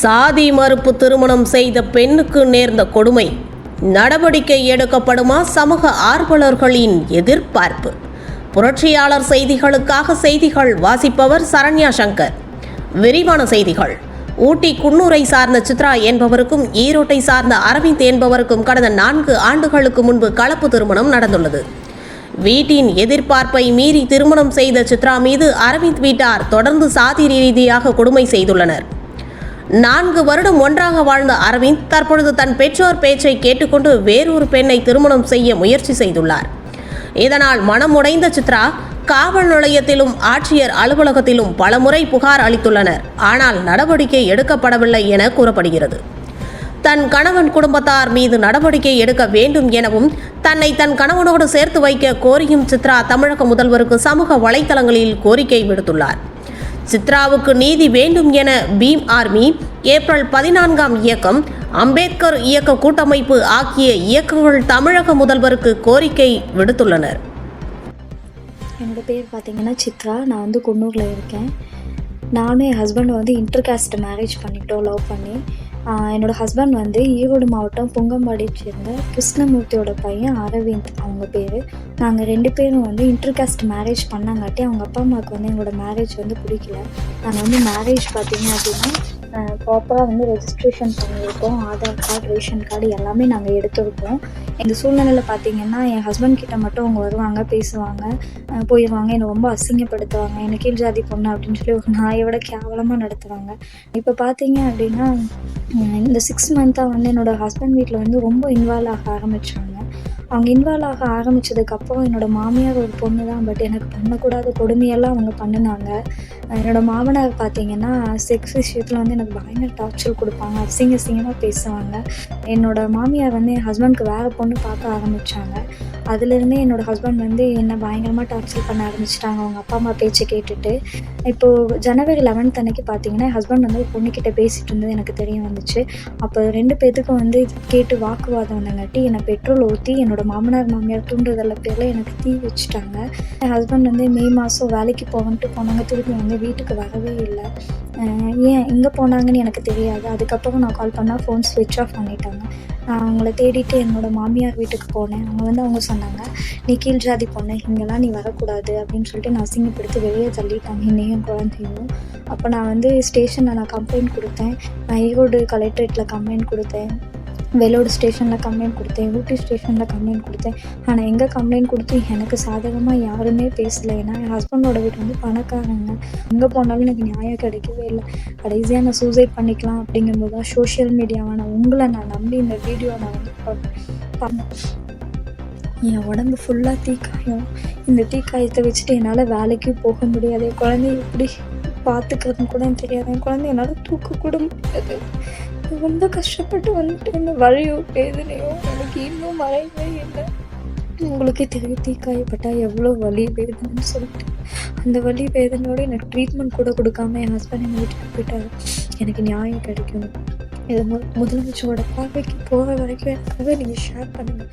சாதி மறுப்பு திருமணம் செய்த பெண்ணுக்கு நேர்ந்த கொடுமை. நடவடிக்கை எடுக்கப்படுமா சமூக ஆர்வலர்களின் எதிர்பார்ப்பு. புரட்சியாளர் செய்திகளுக்காக செய்திகள் வாசிப்பவர் சரண்யா சங்கர். விரிவான செய்திகள். ஊட்டி குன்னூரை சார்ந்த சித்ரா என்பவருக்கும் ஈரோட்டை சார்ந்த அரவிந்த் என்பவருக்கும் கடந்த நான்கு ஆண்டுகளுக்கு முன்பு கலப்பு திருமணம் நடந்துள்ளது. வீட்டின் எதிர்பார்ப்பை மீறி திருமணம் செய்த சித்ரா மீது அரவிந்த் வீட்டார் தொடர்ந்து சாதி ரீதியாக கொடுமை செய்துள்ளனர். நான்கு வருடம் ஒன்றாக வாழ்ந்த அரவிந்த் தற்பொழுது தன் பெற்றோர் பேச்சை கேட்டுக்கொண்டு வேறொரு பெண்ணை திருமணம் செய்ய முயற்சி செய்துள்ளார். இதனால் மனம் உடைந்த சித்ரா காவல் நிலையத்திலும் ஆட்சியர் அலுவலகத்திலும் பலமுறை புகார் அளித்துள்ளனர். ஆனால் நடவடிக்கை எடுக்கப்படவில்லை என கூறப்படுகிறது. தன் கணவன் குடும்பத்தார் மீது நடவடிக்கை எடுக்க வேண்டும் எனவும் தன்னை தன் கணவனோடு சேர்த்து வைக்க கோரியும் சித்ரா தமிழக முதல்வருக்கு சமூக வலைதளங்களில் கோரிக்கை விடுத்துள்ளார். சித்ராவுக்கு நீதி வேண்டும் என பீம் ஆர்மி ஏப்ரல் பதினான்காம் இயக்கம் அம்பேத்கர் இயக்க கூட்டமைப்பு ஆகிய இயக்கங்கள் தமிழக முதல்வருக்கு கோரிக்கை விடுத்துள்ளனர். என்னோடய பேர் பார்த்தீங்கன்னா சித்ரா. நான் வந்து குன்னூரில் இருக்கேன். நானும் என் ஹஸ்பண்டை வந்து இன்டர் காஸ்ட் மேரேஜ் பண்ணிட்டோம் லவ் பண்ணி. என்னோடய என்னோட ஹஸ்பண்ட் வந்து ஈரோடு மாவட்டம் புங்கம்பாடியை சேர்ந்த கிருஷ்ணமூர்த்தியோட பையன் அரவிந்த் அவங்க பேர். நாங்கள் ரெண்டு பேரும் வந்து இன்டர்காஸ்ட் மேரேஜ் பண்ணாங்காட்டி அவங்க அப்பா அம்மாவுக்கு வந்து எங்களோட மேரேஜ் வந்து பிடிக்கல. நாங்கள் வந்து மேரேஜ் பார்த்தீங்க அப்படின்னா ப்ராப்பராக வந்து ரெஜிஸ்ட்ரேஷன் பண்ணியிருக்கோம் ஆதார் கார்டு ரேஷன் கார்டு எல்லாமே நாங்கள் எடுத்திருக்கோம். எங்கள் சூழ்நிலையில் பார்த்தீங்கன்னா என் ஹஸ்பண்ட் கிட்ட மட்டும் அவங்க வருவாங்க பேசுவாங்க போயிடுவாங்க என்னை ரொம்ப அசிங்கப்படுத்துவாங்க என்னை கீழ் ஜாதி பொண்ணு அப்படின்னு சொல்லி ஒரு நாயை விட கேவலமாக நடத்துவாங்க. இப்போ பார்த்தீங்க அப்படின்னா இந்த சிக்ஸ் மந்த்தாக வந்து என்னோட ஹஸ்பண்ட் வீட்டில் வந்து ரொம்ப இன்வால்வ் ஆக ஆரம்பித்தாங்க அவங்க இன்வால்வ் ஆக ஆரம்பித்ததுக்கப்புறம் என்னோட மாமியார் ஒரு பொண்ணு தான். பட் எனக்கு பண்ணக்கூடாத கொடுமையெல்லாம் அவங்க பண்ணினாங்க. என்னோடய மாமனார் பார்த்தீங்கன்னா செக்ஸ் விஷயத்தில் வந்து எனக்கு பயங்கர டார்ச்சர் கொடுப்பாங்க. அசிங்க அசிங்கமாக பேசுவாங்க. என்னோடய மாமியார் வந்து என் ஹஸ்பண்ட்க்கு வேறு பொண்ணு பார்க்க ஆரம்பித்தாங்க அதுலேருந்தே என்னோட ஹஸ்பண்ட் வந்து என்னை பயங்கரமாக டார்ச்சர் பண்ண ஆரம்பிச்சிட்டாங்க. அவங்க அப்பா அம்மா பேச்சை கேட்டுட்டு. இப்போது ஜனவரி லெவன்த் அன்னைக்கு பார்த்தீங்கன்னா என் ஹஸ்பண்ட் வந்து பொண்ணுக்கிட்ட பேசிகிட்டு இருந்தது எனக்கு தெரிய வந்துச்சு. அப்போ ரெண்டு பேர்த்துக்கும் வந்து கேட்டு வாக்குவாதம் வந்தங்காட்டி என்னை பெட்ரோல் ஊற்றி என்னோட மாமனார் மாமியார் தூண்டுதல பேரில் எனக்கு தீ வச்சுட்டாங்க. என் ஹஸ்பண்ட் வந்து மே மாதம் வேலைக்கு போகன்ட்டு போனாங்க. திருப்பி வந்து வீட்டுக்கு வரவே இல்லை. ஏன் எங்கே போனாங்கன்னு எனக்கு தெரியாது. அதுக்கப்புறம் நான் கால் பண்ணால் ஃபோன் ஸ்விட்ச் ஆஃப் பண்ணிட்டாங்க. நான் அவங்கள தேடிட்டு என்னோட மாமியார் வீட்டுக்கு போனேன். அவங்க வந்து அவங்க சொன்னாங்க நீ கீழ் ஜாதி பொண்ணு. இங்கெல்லாம் நீ வரக்கூடாது. அப்படின்னு சொல்லிட்டு நான் அசிங்கப்படுத்தி வெளியே தள்ளிட்டாங்க. என்னையும் குழந்தையும். அப்போ நான் வந்து ஸ்டேஷனில் நான் கம்ப்ளைண்ட் கொடுத்தேன். நான் ஈரோடு கலெக்ட்ரேட்டில் கம்ப்ளைண்ட் கொடுத்தேன். வெள்ளோடு ஸ்டேஷனில் கம்ப்ளைண்ட் கொடுத்தேன் ஊட்டி ஸ்டேஷனில் கம்ப்ளைண்ட் கொடுத்தேன். ஆனால் எங்கே கம்ப்ளைண்ட் கொடுத்து எனக்கு சாதகமாக யாருமே பேசலை. ஏன்னா என் ஹஸ்பண்டோட வீடு வந்து பணக்காரங்க. எங்கே போனாலும் எனக்கு நியாயம் கிடைக்கவே இல்லை. கடைசியாக நான் சூசைட் பண்ணிக்கலாம் அப்படிங்கும்போது தான் சோஷியல் மீடியாவை நான் உங்களை நான் நம்பி இந்த வீடியோ நான் வந்து பண்ணேன் என் உடம்பு ஃபுல்லாக தீக்காயம். இந்த தீக்காயத்தை வச்சுட்டு என்னால் வேலைக்கு போக முடியாது. குழந்தைய எப்படி பார்த்துக்கிறதுன்னு கூட எனக்கு தெரியாது. என் குழந்தை என்னால் தூக்க கூட முடியாது. ரொம்ப கஷ்டப்பட்டு வந்துட்டு இந்த வழியோ வேதனையோ எனக்கு இன்னும் மறையவே இல்லை. உங்களுக்கே தெரியும் தீக்காயப்பட்டால் எவ்வளோ வலி வேதனைன்னு சொல்லிட்டு. அந்த வலி வேதனையோட எனக்கு ட்ரீட்மெண்ட் கூட கொடுக்காம என் ஹஸ்பண்ட் என்னை வீட்டுக்கு போயிட்டாரு. எனக்கு நியாயம் கிடைக்கும். இது மு முதலமைச்சரோட பார்வைக்கு போகிற வரைக்கும் எனக்காக நீங்கள் ஷேர் பண்ணுங்கள்